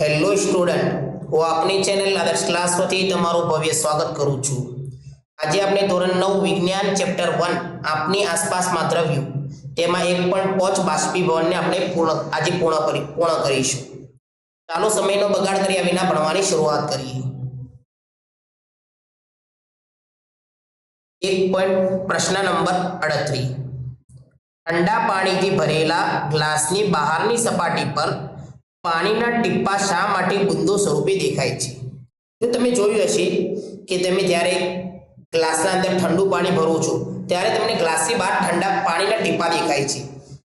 Hello student હું આપની channel આદર્શ ક્લાસ વતી તમારું ભવ્ય સ્વાગત કરું છું. આજે આપણે ધોરણ નવ વિજ્ઞાન ચેપ્ટર વન આપની આસપાસમાં દ્રવ્યો, તેમાં એક પણ પોચ બાષ્પીભવનને આપણે પૂર્ણ, આજે પૂર્ણ કરી, પૂર્ણ કરીશું. ચાલો સમયનો બગાડ કર્યા વિના ભણવાની શરૂઆત કરીએ. એક પોઈન્ટ પ્રશ્ન નંબર અડત્રીસ. ઠંડા પાણીથી ભરેલા ગ્લાસની બહારની સપાટી પર પાણીના ટીપા શા માટે બુંદો સ્વરૂપે દેખાય છે? તો તમે જોયું હશે કે તમે જ્યારે ગ્લાસના અંદર ઠંડુ પાણી ભરો છો, ત્યારે તમને ગ્લાસની બહાર ઠંડા પાણીના ટીપા દેખાય છે.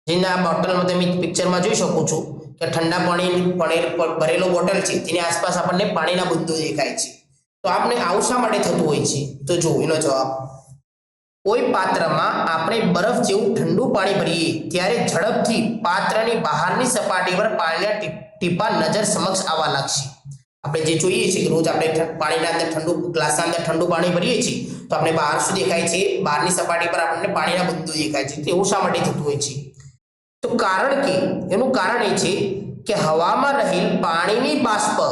જેના આ બોટલમાં તમે પિક્ચરમાં જોઈ શકો છો કે ઠંડા પાણી ભરે- ભરેલો બોટલ છે, તેની આસપાસ આપણને પાણીના બુંદો દેખાય છે. તો આપણે આવું શા માટે થતું હોય છે? તો જો એનો જવાબ. કોઈ પાત્રમાં આપણે બરફ જેવું ઠંડુ પાણી ભરીએ, ત્યારે ઝડપથી પાત્રની બહારની સપાટી પર પાણીના ટીપ- નજર સમક્ષ આવવા લાગશે. આપણે જે જોઈએ છીએ કે રોજ આપણે પાણીના અંદર ઠંડુ ગ્લાસના અંદર ઠંડુ પાણી ભરીએ છીએ, તો આપણે બહાર શું દેખાય છે? બહારની સપાટી પર આપણને પાણીના બિંદુ દેખાય છે. એવું શા માટે થતું હોય છે? તો કારણ કે, એનું કારણ એ છે કે હવામાં રહેલ પાણીની બાષ્પ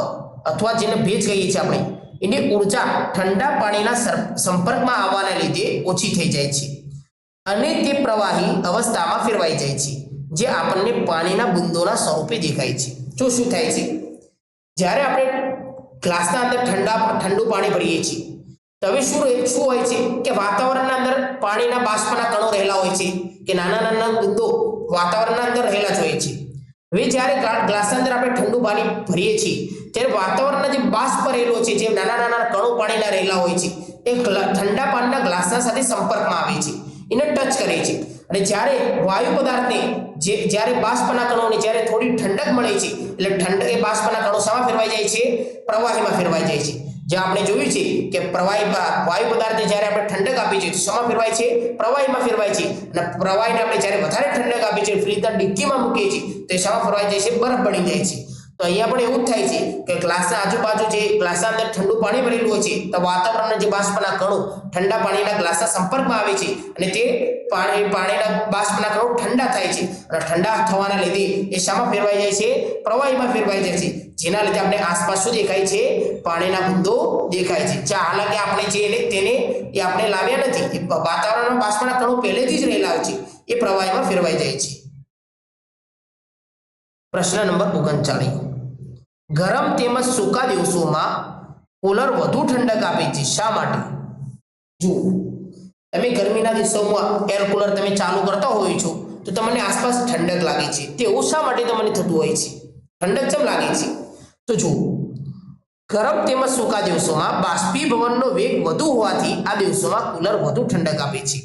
અથવા જેને ભેજ કહીએ છીએ આપણે એની ઊર્જા ઠંડા પાણીના સંપર્કમાં આવવાના લીધે ઓછી થઈ જાય છે. અને તે પ્રવાહી અવસ્થામાં ફેરવાઈ જાય છે, જે આપણને પાણીના બુંદોના સ્વરૂપે દેખાય છે. જો શું થાય છે? જ્યારે આપણે ગ્લાસના અંદર ઠંડા, ઠંડુ પાણી ભરીએ છીએ હવે શું શું હોય છે? કે વાતાવરણના અંદર પાણીના બાષ્પના કણો રહેલા હોય છે, કે નાના નાના બુંદો વાતાવરણના અંદર રહેલા જ હોય છે. હવે જ્યારે ગ્લા- ગ્લાસના અંદર આપણે ઠંડુ પાણી ભરીએ છીએ ત્યારે વાતાવરણના જે બાષ્પ રહેલો છે, જે નાના નાના કણો પાણીના રહેલા હોય છે એ ઠંડા પાણીના ગ્લાસના સાથે સંપર્કમાં આવે છે, એને ટચ કરે છે. અને જ્યારે વાયુ પદાર્થને, જે, જ્યારે બાષ્પના કણોને જ્યારે થોડી ઠંડક મળે છે, એટલે ઠંડક એ બાષ્પના કણો સામા ફેરવાઈ જાય છે, પ્રવાહીમાં ફેરવાઈ જાય છે. જે આપણે જોયું છે કે પ્રવાહી વાયુ પદાર્થને જ્યારે આપણે ઠંડક આપીએ છીએ શોમાં ફેરવાય છે, પ્રવાહીમાં ફેરવાય છે. અને પ્રવાહીને આપણે જ્યારે વધારે ઠંડક આપીએ છીએ ફ્રીજના ડિક્કીમાં મૂકીએ છીએ, તો એ શામાં ફેરવાઈ જાય છે, બરફ બની જાય છે. તો અહીંયા પણ એવું જ થાય છે કે ગ્લાસના આજુબાજુ જે ગ્લાસના અંદર ઠંડુ પાણી ભરેલું હોય છે, તો વાતાવરણના જે બાષ્પના કણો ઠંડા પાણીના ગ્લાસના સંપર્કમાં આવે છે અને તે પાણી, પાણીના બાષ્પના કણો ઠંડા થાય છે અને ઠંડા થવાના લીધે એ શામાં ફેરવાઈ જાય છે, પ્રવાહીમાં ફેરવાઈ જાય છે. જેના લીધે આપણે આસપાસ શું દેખાય છે? પાણીના બુંદો દેખાય છે. ચા, હાલાકી આપણે જે એને- તેને એ આપણે લાવ્યા નથી. વાતાવરણના બાષ્પના કણો પહેલેથી જ રહેલા હોય છે. એ પ્રવાહીમાં ફેરવાઈ જાય છે. પ્રશ્ન નંબર ઓગણચાળીસ ગરમ તેમજ સૂકા દિવસોમાં કુલર વધુ ઠંડક આપે છે. શા માટે? જુઓ, તમે ગરમીના દિવસોમાં એર કુલર તમે ચાલુ કરતા હોય છો, તો તમને આસપાસ ઠંડક લાગે છે. તેવું શા માટે તમને થતું હોય છે? ઠંડક કેમ લાગે છે? તો જુઓ, ગરમ તેમજ સૂકા દિવસોમાં બાષ્પીભવનનો વેગ વધુ હોવાથી આ દિવસોમાં કુલર વધુ ઠંડક આપે છે.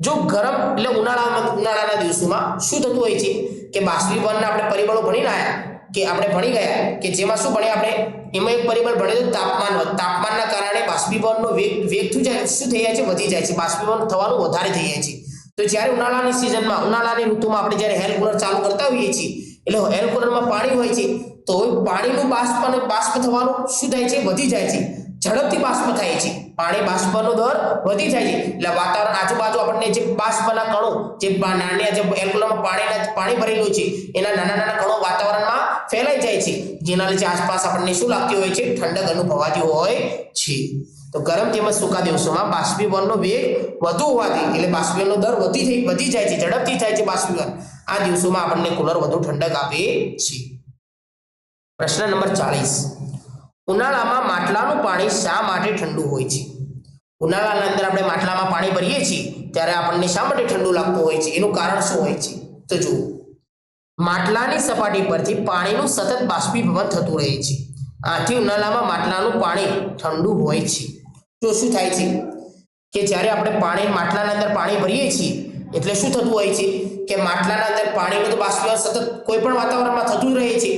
જો ગરમ એટલે ઉનાળામાં, ઉનાળાના દિવસોમાં શું થતું હોય છે? કે બાષ્પીભવનના આપણે પરિબળો ભણીને આવ્યા કે આપણે ભણી ગયા કે જેમાં શું ભણ્યા આપણે? એમાં એક પરિબળ ભણ્યું તાપમાન તાપમાનના કારણે બાષ્પીભવનનો વેગ વેગ શું જાય? શું થઈ જાય છે? વધી જાય છે. બાષ્પીભવન થવાનું વધારે થઈ જાય છે. તો જ્યારે ઉનાળાની સિઝનમાં, ઉનાળાની ઋતુમાં આપણે જ્યારે હેર કુલર ચાલુ કરતા હોઈએ છીએ, એટલે હેર કુલરમાં પાણી હોય છે, તો પાણીનું બાષ્પ અને બાષ્પ થવાનું શું થાય છે? વધી જાય છે. ઝડપથી બાષ્પ થાય છે. પાણી બાષ્પનો દર વધી જાય છે. એટલે વાતાવરણ આજુબાજુ આપણને જે બાષ્પના કણો, જે નાના જે એરકુલરમાં પાણીના પાણી ભરેલું છે, એના નાના નાના કણો વાતાવરણમાં ફેલાઈ જાય છે. જેના લીધે આસપાસ આપણને શું લાગતી હોય છે? ઠંડક અનુભવાતી હોય છે. તો ગરમ તેમજ સૂકા દિવસોમાં બાષ્પીભવનનો વેગ વધુ હોવાથી, એટલે બાષ્પીભવનનો દર વધી થઈ વધી જાય છે, ઝડપથી થાય છે બાષ્પીભવન. આ દિવસોમાં આપણને કુલર વધુ ઠંડક આપે છે. પ્રશ્ન નંબર ચાલીસ. ઉનાળામાં માટલાનું પાણી શા માટે ઠંડુ હોય છે? ઉનાળાના અંદર આપણે માટલામાં પાણી ભરીએ છીએ, ત્યારે આપણને શા માટે ઠંડુ લાગતું હોય છે? એનું કારણ શું હોય છે? તો જુઓ, માટલાની સપાટી પરથી પાણીનું સતત બાષ્પીભવન થતું રહે છે. આથી ઉનાળામાં માટલાનું પાણી ઠંડુ હોય છે. તો શું થાય છે? કે જ્યારે આપણે પાણી, માટલાના અંદર પાણી ભરીએ છીએ, એટલે શું થતું હોય છે? કે માટલાના અંદર પાણીનું તો બાષ્પીભવન સતત કોઈ પણ વાતાવરણમાં થતું રહે છે.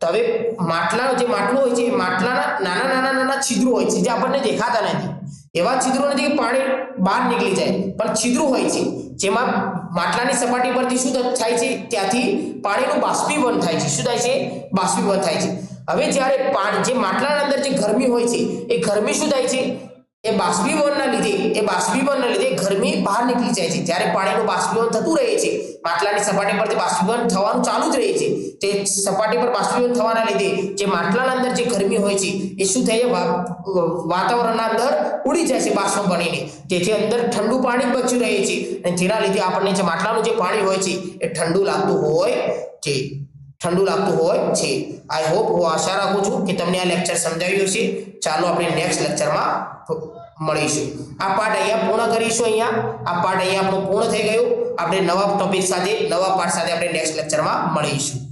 તો હવે માટલાનો જે માટલું હોય છે, એ માટલાના નાના નાના નાના છિદ્રો હોય છે, જે આપણને દેખાતા નથી. એવા છિદ્રો નથી કે પાણી બહાર નીકળી જાય, પણ છિદ્રો હોય છે. જેમાં માટલાની સપાટી પરથી શું થાય છે? ત્યાંથી પાણીનું બાષ્પીભવન થાય છે. શું થાય છે? બાષ્પીભવન થાય છે. હવે જ્યારે પાણી જે માટલાના અંદર જે ગરમી હોય છે, એ ગરમી શું થાય છે? એ બાષ્પીભવનના લીધે, એ બાષ્પીભવનના લીધે ગરમી બહાર નીકળી જાય છે. જ્યારે પાણીનું બાષ્પીભવન થતું રહે છે, માટલાની સપાટી પરથી બાષ્પીભવન થવાનું ચાલુ જ રહે છે. તે સપાટી પર બાષ્પીભવન થવાના લીધે જે માટલાના અંદર જે ગરમી હોય છે, એ શું થાય વાતાવરણના અંદર ઉડી જાય છે બાષ્પ બનીને. જેથી અંદર ઠંડુ પાણી બચ્યું રહે છે. અને જેના લીધે આપણને જે માટલાનું જે પાણી હોય છે, એ ઠંડુ લાગતું હોય છે. ઠંડુ લાગતું હોય છે. આઈ હોપ હું આશા રાખું છું કે તમને આ લેક્ચર સમજાવ્યું છે ચાલો આપણે નેક્સ્ટ લેક્ચરમાં મળીશું. આ પાઠ અહીંયા પૂર્ણ કરીશું અહીંયા. આ પાઠ અહીંયા આપણો પૂર્ણ થઈ ગયો. આપણે નવા ટોપિક સાથે, નવા પાઠ સાથે આપણે નેક્સ્ટ લેક્ચરમાં મળીશું.